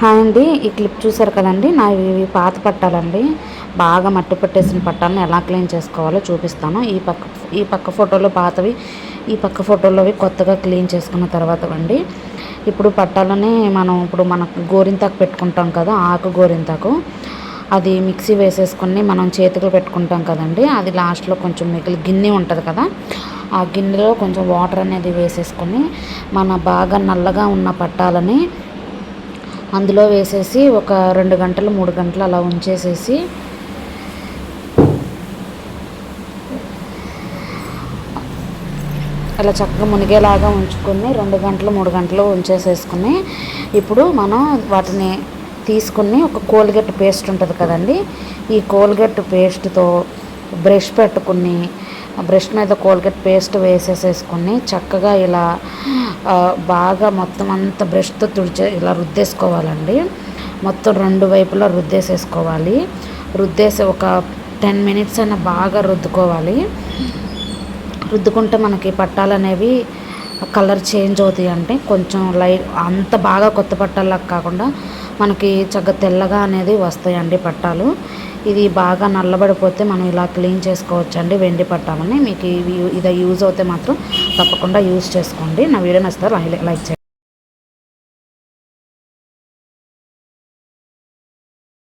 Hi అండి ఈ clip చూసారు కదండి? నా ఇవి పాత పట్టాలండి. బాగా మట్టి పట్టేసిన పట్టాలను ఎలా క్లీన్ చేసుకోవాలో చూపిస్తాను. ఈ పక్క ఈ పక్క ఫోటోలో పాతవి ఈ పక్క ఫోటోలోవి కొత్తగా క్లీన్ చేసుకున్న తర్వాత అండి ఇప్పుడు పట్టాలని మనం ఇప్పుడు మనకు గోరింతాకు పెట్టుకుంటాం కదా ఆకు గోరింతాకు. అది మిక్సీ వేసేసుకొని మనం చేతికి పెట్టుకుంటాం కదండి. అది లాస్ట్లో కొంచెం మిగిలి గిన్నె ఉంటుంది కదా ఆ గిన్నెలో కొంచెం వాటర్ అనేది వేసేసుకొని మన బాగా నల్లగా ఉన్న పట్టాలని అందులో వేసేసి ఒక రెండు గంటలు మూడు గంటలు అలా ఉంచేసేసి అలా చక్కగా మునిగేలాగా ఉంచుకొని రెండు గంటలు మూడు గంటలు ఉంచేసేసుకుని ఇప్పుడు మనం వాటిని తీసుకుని ఒక కోల్గెట్ పేస్ట్ ఉంటుంది కదండి. ఈ కోల్గెట్ పేస్ట్తో బ్రష్ పెట్టుకుని బ్రష్ మీద కోల్గేట్ పేస్ట్ వేసేసేసుకొని చక్కగా ఇలా బాగా మొత్తం అంతా బ్రష్తో తుడిచే ఇలా రుద్దేసుకోవాలండి. మొత్తం రెండు వైపులా రుద్దేసేసుకోవాలి. రుద్దేసి ఒక టెన్ మినిట్స్ అయినా బాగా రుద్దుకోవాలి. రుద్దుకుంటే మనకి పట్టాలు అనేవి కలర్ చేంజ్ అవుతాయి అంటే కొంచెం లైట్ అంత బాగా కొత్త పట్టాలకు కాకుండా మనకి చక్కగా తెల్లగా అనేది వస్తాయండి పట్టాలు. ఇది బాగా నల్లబడిపోతే మనం ఇలా క్లీన్ చేసుకోవచ్చు అండి వెండి పట్టాలని. మీకు ఇది యూజ్ అవుతే మాత్రం తప్పకుండా యూజ్ చేసుకోండి. నా వీడియో నచ్చితే లైక్ చేయండి.